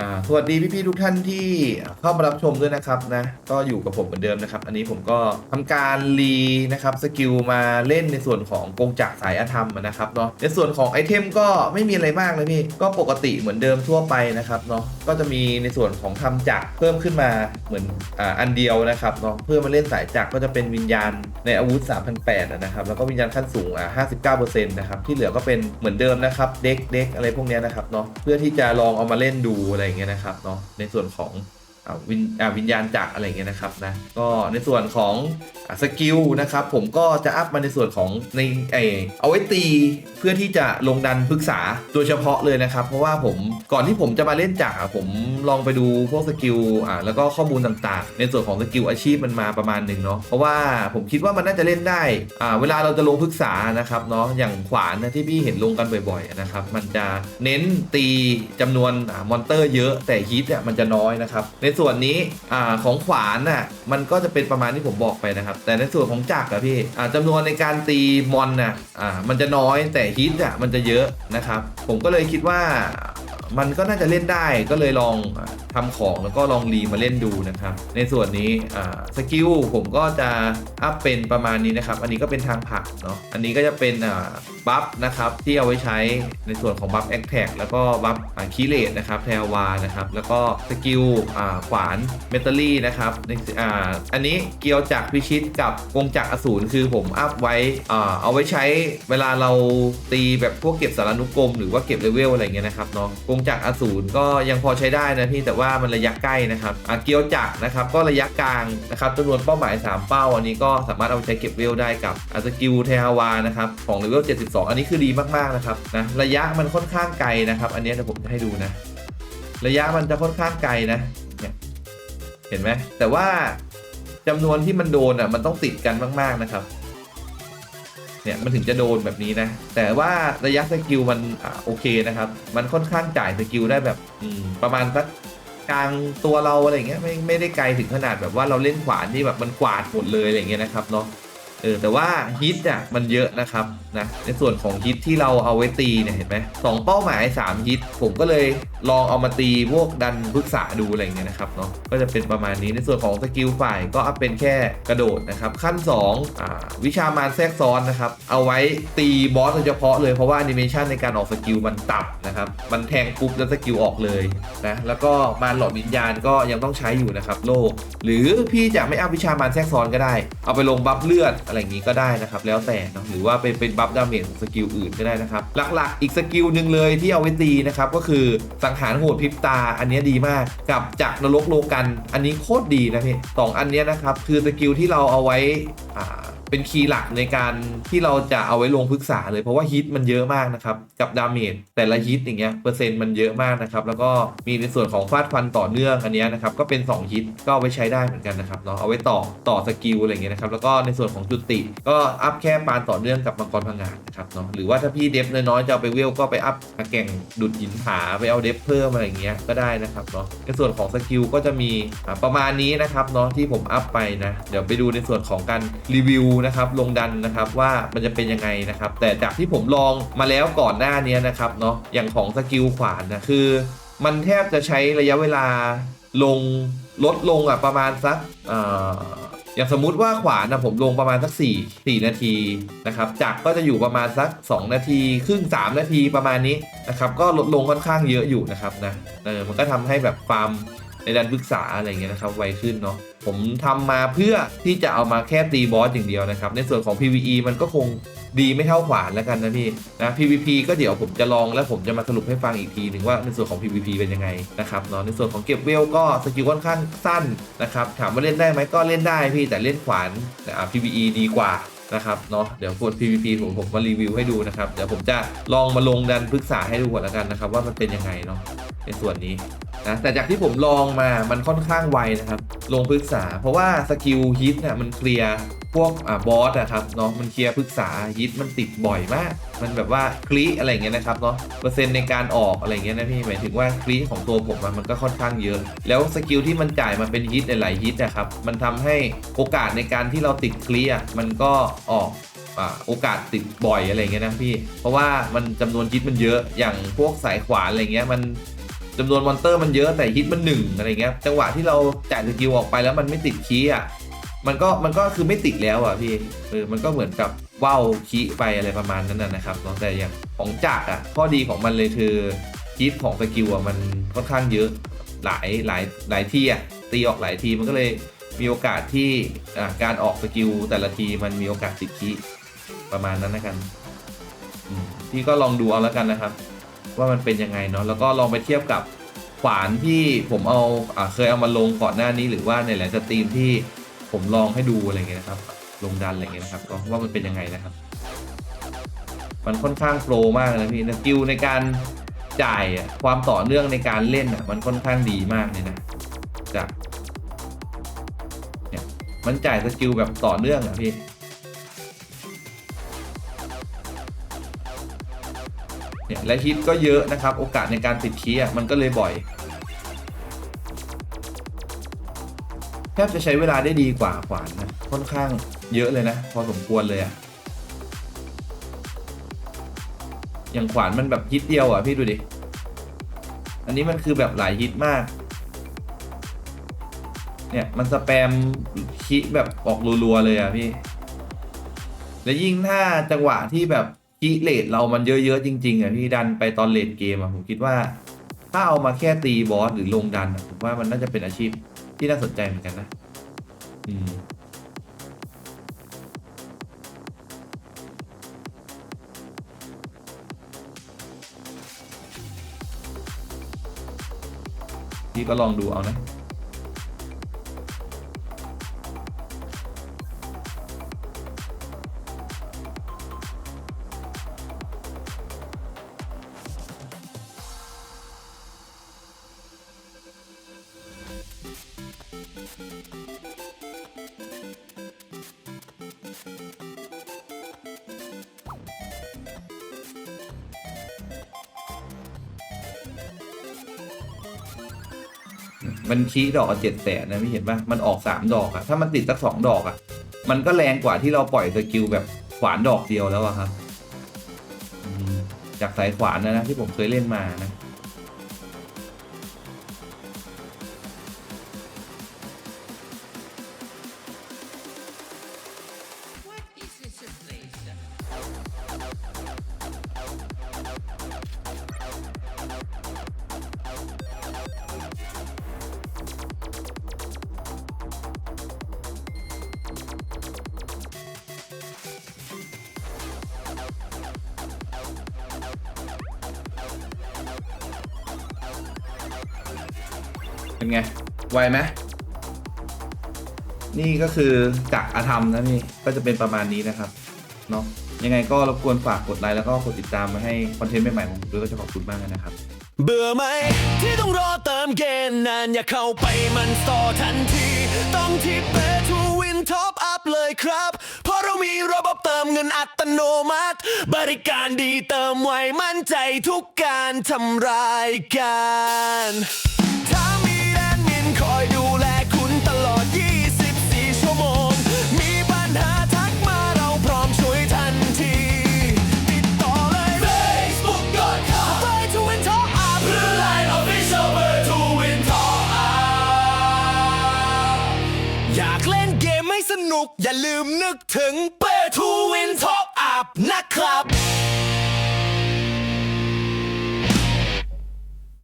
อ่าสวัสดีพี่ๆทุกท่านที่เข้ามารับชมด้วยนะครับนะก็อยู่กับผมเหมือนเดิมนะครับ อันนี้ผมก็ทำการรีนะครับสกิลมาเล่นในส่วนของกงจักสายอาธรรมนะครับเนาะในส่วนของไอเทมก็ไม่มีอะไรมากเลยพี่ก็ปกติเหมือนเดิมทั่วไปนะครับเนาะก็จะมีในส่วนของทำจักเพิ่มขึ้นมาเหมือนอ่าอันเดียวนะครับเนาะเพื่อมาเล่นสายจักก็จะเป็นวิญญาณในอาวุธ 3,800นะครับแล้วก็วิญญาณขั้นสูงอ่า59%นะครับที่เหลือก็เป็นเหมือนเดิมนะครับเด็กเด็กอะไรพวกนี้นะครับเนาะเพื่อที่จะลองเอามาเล่นดูอะไรเงี้ยนะครับเนาะในส่วนของ วิญวิญญาณจักรอะไรเงี้ยนะครับนะก็ในส่วนของอสกิลนะครับผมก็จะอัพมาในส่วนของในไอเอาไว้ตีเพื่อที่จะลงดันปรึกษาโดยเฉพาะเลยนะครับ เพราะว่าผมก่อนที่ผมจะมาเล่นจักรอะผมลองไปดูพวกสกิลอ่าแล้วก็ข้อมูลต่างๆ ในส่วนของสกิลอาชีพมันมาประมาณหนึ่งเนาะเพราะว่าผมคิดว่ามันน่าจะเล่นได้อ่าเวลาเราจะลงปรึกษานะครับเนาะอย่างขวานนะที่พี่เห็นลงกันบ่อยๆนะครับมันจะเน้นตีจำนวนอมอนเตอร์เยอะแต่ฮิตอะมันจะน้อยนะครับในส่วนนี้อ่าของขวานน่ะมันก็จะเป็นประมาณที่ผมบอกไปนะครับ แต่ในส่วนของจักรอะพี่อ่าจำนวนในการตีมอนน่ะอ่ามันจะน้อยแต่ฮิตอะมันจะเยอะนะครับ ผมก็เลยคิดว่ามันก็น่าจะเล่นได้ก็เลยลองอาทำของแล้วก็ลองรีมาเล่นดูนะครับ ในส่วนนี้สกิลผมก็จะอัพเป็นประมาณนี้นะครับ อันนี้ก็เป็นทางผักเนาะอันนี้ก็จะเป็น บัฟนะครับที่เอาไว้ใช้ในส่วนของบัฟแอคแท็กแล้วก็บัฟคีเลตนะครับแทวานะครับแล้วก็สกิลขวานเมทัลลี่นะครับอ,อันนี้เกี่ยวจักพิชิตกับกงจักรอสูรคือผมอัพไว้เอาไว้ใช้เวลาเราตีแบบพวกเก็บสารนุกรมหรือว่าเก็บเลเวลอะไรเงี้ยนะครับเนาะกงจักรอสูรก็ยังพอใช้ได้นะพี่แต่ว่ามันระยะใกล้นะครับเกี่ยวจักรนะครับก็ระยะกลางนะครับจำนวนเป้าหมาย 3 เป้าอันนี้ก็สามารถเอาไปใช้เก็บเวลได้กับสกิลเทฮาวานะครับของเลเวล 72อันนี้คือดีมากๆนะครับนะระยะมันค่อนข้างไกลนะครับ อันนี้เดี๋ยวผมจะให้ดูนะ ระยะมันจะค่อนข้างไกลนะเนี่ยเห็นไหมแต่ว่าจำนวนที่มันโดนอะมันต้องติดกันมาก ๆนะครับ เนี่ยมันถึงจะโดนแบบนี้นะ แต่ว่าระยะสกิลมันอโอเคนะครับ มันค่อนข้างจ่ายสกิลได้แบบอประมาณสักกลางตัวเราอะไรเงี้ยไม่ไม่ได้ไกลถึงขนาดแบบว่าเราเล่นขวานที่แบบมันกวาดหมดเลยอะไรเงี้ยนะครับเนาะ เออแต่ว่าฮิตอะมันเยอะนะครับนะในส่วนของฮิตที่เราเอาไว้ตีเนี่ยเห็นไหมสองเป้าหมาย 3 ฮิต ผมก็เลยลองเอามาตีพวกดันพึกษาดูอะไรเงี้ยนะครับเนาะก็จะเป็นประมาณนี้ในส่วนของสกิลฝ่ายก็อัพเป็นแค่กระโดดนะครับ ขั้น2อ่าวิชามารแทรกซ้อนนะครับ เอาไว้ตีบอสโดยเฉพาะเลยเพราะว่าแอนิเมชันในการออกสกิลมันต่ำนะครับมันแทงปุ๊บแล้วสกิลออกเลยนะแล้วก็มารหลอดวิญญาณก็ยังต้องใช้อยู่นะครับโลก หรือพี่จะไม่อัพวิชามารแทรกซ้อนก็ได้ เอาไปลงบัฟเลือดอะไรอย่างนี้ก็ได้นะครับ แล้วแต่เนะหรือว่าเป็นเป็นบัฟดาเมจของสกิลอื่นก็ได้นะครับ หลักๆ อีกสกิลหนึ่งเลยที่เอาไว้ตีนะครับก็คือสังหารโหดพริบตา อันนี้ดีมากกับจักรนรกโลกัน อันนี้โคตรดีนะพี่สองอันนี้นะครับคือสกิลที่เราเอาไว้อ่า เป็นคีย์หลักในการที่เราจะเอาไว้ลงพึกษาเลยเพราะว่าฮิตมันเยอะมากนะครับ กับดาเมจแต่ละฮิตอย่างเงี้ยเปอร์เซ็นต์มันเยอะมากนะครับ แล้วก็มีในส่วนของฟาดฟันต่อเนื่องอันนี้นะครับก็เป็น 2 ฮิตก็เอาไว้ใช้ได้เหมือนกันนะครับเนาะเอาไว้ต่อต่อสกิลอะไรเงี้ยนะครับแล้วก็ในส่วนของจุติก็อัพแค่ปานต่อเนื่องกับมังกรพังงาดนะครับเนาะหรือว่าถ้าพี่เดฟน้อยๆจะเอาไปเวลก็ไปอัพแก่งดุดหินผาไปเอาเดฟเพิ่มอะไรเงี้ยก็ได้นะครับเนาะในส่วนของสกิลก็จะมีประมาณนี้นะครับเนาะที่ผมอัพไปนะเดี๋ยวไปดูในส่วนของการรีวิวนะครับลงดันนะครับว่ามันจะเป็นยังไงนะครับ แต่จากที่ผมลองมาแล้วก่อนหน้านี้นะครับเนาะอย่างของสกิลขวานนะคือ มันแทบจะใช้ระยะเวลาลงลดลงอะประมาณสักออย่างสมมุติว่าขวานนะผมลงประมาณสัก 4 4 นาทีนะครับจักก็จะอยู่ประมาณสัก 2 นาทีครึ่ง 3 นาทีประมาณนี้นะครับก็ลดลงค่อนข้างเยอะอยู่นะครับนะเออมันก็ทำให้แบบฟาร์มในด้านปรึกษาอะไรเงี้ยนะครับไวขึ้นเนาะ ผมทำมาเพื่อที่จะเอามาแค่ตีบอสอย่างเดียวนะครับ ในส่วนของ PVE มันก็คงดีไม่เท่าขวานแล้วกันนะพี่นะ PVP ก็เดี๋ยวผมจะลองแล้วผมจะมาสรุปให้ฟังอีกทีหนึ่งว่าในส่วนของ PVP เป็นยังไงนะครับเนาะในส่วนของเก็บเวลก็สกิลค่อนข้างสั้นนะครับถามว่าเล่นได้ไหมก็เล่นได้พี่แต่เล่นขวานอ่ PVE ดีกว่านะครับเนาะเดี๋ยวกด PVP ผมผมมารีวิวให้ดูนะครับ เดี๋ยวผมจะลองมาลงดันปรึกษาให้ดูก่อนแล้วกันนะครับ ว่ามันเป็นยังไงเนาะในส่วนนี้นะแต่จากที่ผมลองมามันค่อนข้างไวนะครับ ลงปรึกษา เพราะว่าสกิลฮิตเนี่ยมันเคลียร์พวกอ่าบอสอะครับเนาะมันเคลียร์ปรึกษาฮิตมันติดบ่อยมาก มันแบบว่าคลีอะไรเงี้ยนะครับเนาะเปอร์เซ็นต์ในการออกอะไรเงี้ยนะพี่หมายถึงว่าคลีของตัวผมมันก็ค่อนข้างเยอะ แล้วสกิลที่มันจ่ายมาเป็นฮิตหลายๆฮิตนะครับมันทำให้โอกาสในการที่เราติดคลีอะมันก็ออกโอกาสติดบ่อยอะไรเงี้ยนะพี่ เพราะว่ามันจำนวนฮิตมันเยอะอย่างพวกสายขวานอะไรเงี้ยมัน จำนวนมอนเตอร์มันเยอะแต่ฮิตมันหนึ่งอะไรเงี้ยจังหวะที่เราจ่ายสกิลออกไปแล้วมันไม่ติดคีย์อะมันก็มันก็คือไม่ติดแล้วอะพี่เออมันก็เหมือนกับว่าวคีไปอะไรประมาณนั้นนะครับเนาะแต่อย่างของจักรอะข้อดีของมันเลยคือฮิตของสกิลอะมันค่อนข้างเยอะหลายหลายหลายที่อะตีออกหลายทีมันก็เลยมีโอกาสที่การออกสกิลแต่ละทีมันมีโอกาสติดคีประมาณนั้นนะกันพี่ก็ลองดูเอาแล้วกันนะครับ ว่ามันเป็นยังไงเนาะแล้วก็ลองไปเทียบกับขวานที่ผมเอาอเคยเอามาลงก่อนหน้านี้หรือว่าในหลายสตรีมที่ผมลองให้ดูอะไรเงี้ยนะครับ ลงดันอะไรเงี้ยนะครับก็ว่ามันเป็นยังไงนะครับ มันค่อนข้างโปรมากนะพี่สกิลในการจ่ายอะความต่อเนื่องในการเล่นอะมันค่อนข้างดีมากเลยนะจากเนี่ยมันจ่ายสกิลแบบต่อเนื่องอะพี่ เนี่ยและฮิตก็เยอะนะครับ โอกาสในการติดคีย์มันก็เลยบ่อยแทบจะใช้เวลาได้ดีกว่าขวานนะค่อนข้างเยอะเลยนะ พอสมควรเลยอะอย่างขวานมันแบบฮิตเดียวอะพี่ดูดิ อันนี้มันคือแบบหลายฮิตมาก เนี่ยมันสแปมคิแบบออกรัวๆเลยอะพี่ และยิ่งถ้าจังหวะที่แบบ คีเลทเรามันเยอะๆจริงๆอะพี่ดันไปตอนเลดเกมอะผมคิดว่า ถ้าเอามาแค่ตีบอสหรือลงดันผมว่ามันน่าจะเป็นอาชีพที่น่าสนใจเหมือนกันนะ อืมพี่ก็ลองดูเอานะ มันชี้ดอกเจ็ดแสนนะพี่เห็นปะมันออกสามดอกอะถ้ามันติดสักสองดอกอะมันก็แรงกว่าที่เราปล่อยสกิลแบบขวานดอกเดียวแล้วอะครับจากสายขวานนะนะที่ผมเคยเล่นมานะ เป็นไง ไวไหมนี่ก็คือจากอาธรรมนะนี่ก็จะเป็นประมาณนี้นะครับเนาะยังไงก็รบกวนฝากกดไลค์แล้วก็กดติดตามมาให้คอนเทนต์ใหม่ๆของผมด้วยก็จะขอบคุณมากนะครับ เบื่อไหมที่ต้องรอเติมเกมนานอย่าเข้าไปมันสตอทันที ต้องที่เปทูวินท็อปอัพเลยครับ เพราะเรามีระบบเติมเงินอัตโนมัติ บริการดีเติมไวมั่นใจทุกการทำรายการ อย่าลืมนึกถึงเปอร์ทูวินท็อปอัพนะครับ